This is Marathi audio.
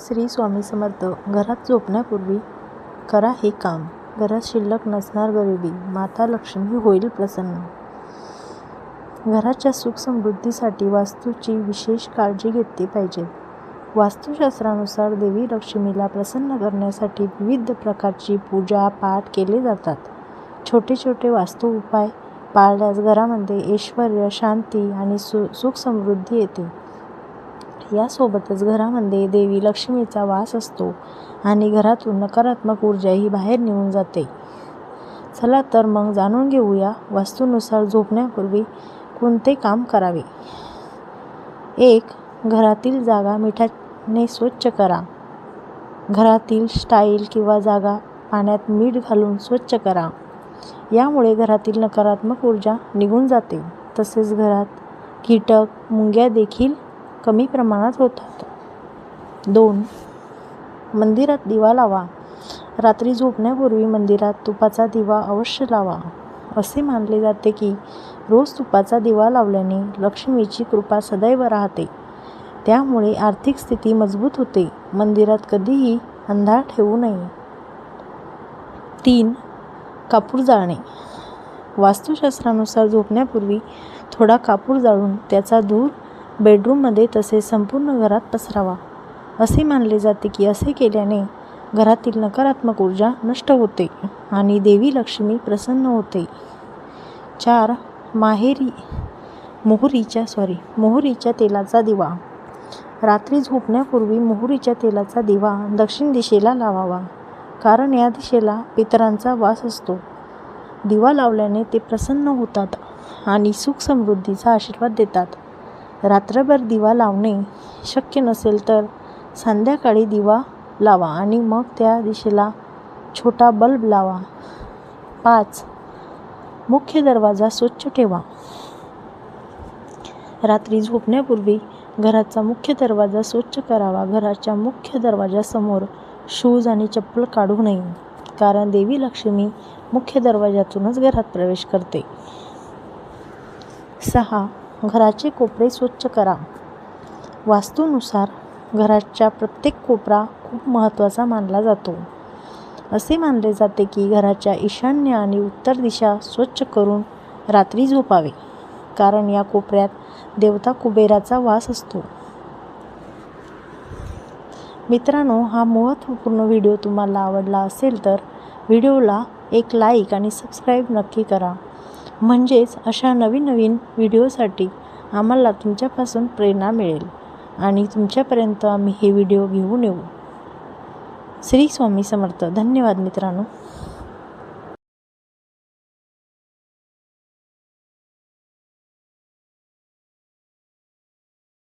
श्री स्वामी समर्थ घरात झोपण्यापूर्वी करा हे काम. घरात शिल्लक नसणार गरिबी माता लक्ष्मी होईल प्रसन्न. घराच्या सुखसमृद्धीसाठी वास्तूची विशेष काळजी घेतली पाहिजे. वास्तुशास्त्रानुसार देवी लक्ष्मीला प्रसन्न करण्यासाठी विविध प्रकारची पूजा पाठ केले जातात. छोटे छोटे वास्तू उपाय पाळल्यास घरामध्ये ऐश्वर शांती आणि सु सुखसमृद्धी येते. यासोबतच घरामध्ये देवी लक्ष्मीचा वास असतो आणि घरातून नकारात्मक ऊर्जाही बाहेर निघून जाते. चला तर मग जाणून घेऊया वास्तूनुसार झोपण्यापूर्वी कोणते काम करावे. एक घरातील जागा मिठाने स्वच्छ करा. घरातील स्टाईल किंवा जागा पाण्यात मीठ घालून स्वच्छ करा. यामुळे घरातील नकारात्मक ऊर्जा निघून जाते. तसेच घरात कीटक मुंग्या देखील कमी प्रमाणात होतात दोन. मंदिरात दिवा लावा. रात्री झोपण्यापूर्वी मंदिरात तुपाचा दिवा अवश्य लावा. असे मानले जाते की रोज तुपाचा दिवा लावल्याने लक्ष्मीची कृपा सदैव राहते. त्यामुळे आर्थिक स्थिती मजबूत होते. मंदिरात कधीही अंधार ठेवू नये. तीन. कापूर जाळणे. वास्तुशास्त्रानुसार झोपण्यापूर्वी थोडा कापूर जाळून त्याचा धूर बेडरूममध्ये तसेच संपूर्ण घरात पसरावा. असे मानले जाते की असे केल्याने घरातील नकारात्मक ऊर्जा नष्ट होते आणि देवी लक्ष्मी प्रसन्न होते. चार माहेरी मोहरीच्या सॉरी मोहरीच्या तेलाचा दिवा. रात्री झोपण्यापूर्वी मोहरीच्या तेलाचा दिवा दक्षिण दिशेला लावावा कारण या दिशेला पितरांचा वास असतो. दिवा लावल्याने ते प्रसन्न होतात आणि सुख समृद्धीचा आशीर्वाद देतात. रात्रभर दिवा लावणे शक्य नसेल तर संध्याकाळी दिवा लावा आणि मग त्या दिशेला छोटा बल्ब लावा. पाच. मुख्य दरवाजा स्वच्छ ठेवा. रात्री झोपण्यापूर्वी घराचा मुख्य दरवाजा स्वच्छ करावा. घराच्या मुख्य दरवाजासमोर शूज आणि चप्पल काढू नये कारण देवी लक्ष्मी मुख्य दरवाजातूनच घरात प्रवेश करते. सहा. घराचे कोपरे स्वच्छ करा. वास्तूनुसार घराच्या प्रत्येक कोपरा खूप महत्त्वाचा मानला जातो. असे मानले जाते की घराच्या ईशान्य आणि उत्तर दिशा स्वच्छ करून रात्री झोपावे कारण या कोपऱ्यात देवता कुबेराचा वास असतो. मित्रांनो हा महत्त्वपूर्ण व्हिडिओ तुम्हाला आवडला असेल तर व्हिडिओला एक लाईक आणि सबस्क्राईब नक्की करा. म्हणजेच अशा नवीन नवीन व्हिडिओसाठी आम्हाला तुमच्यापासून प्रेरणा मिळेल आणि तुमच्यापर्यंत आम्ही हे व्हिडिओ घेऊन येऊ. श्री स्वामी समर्थ. धन्यवाद मित्रांनो.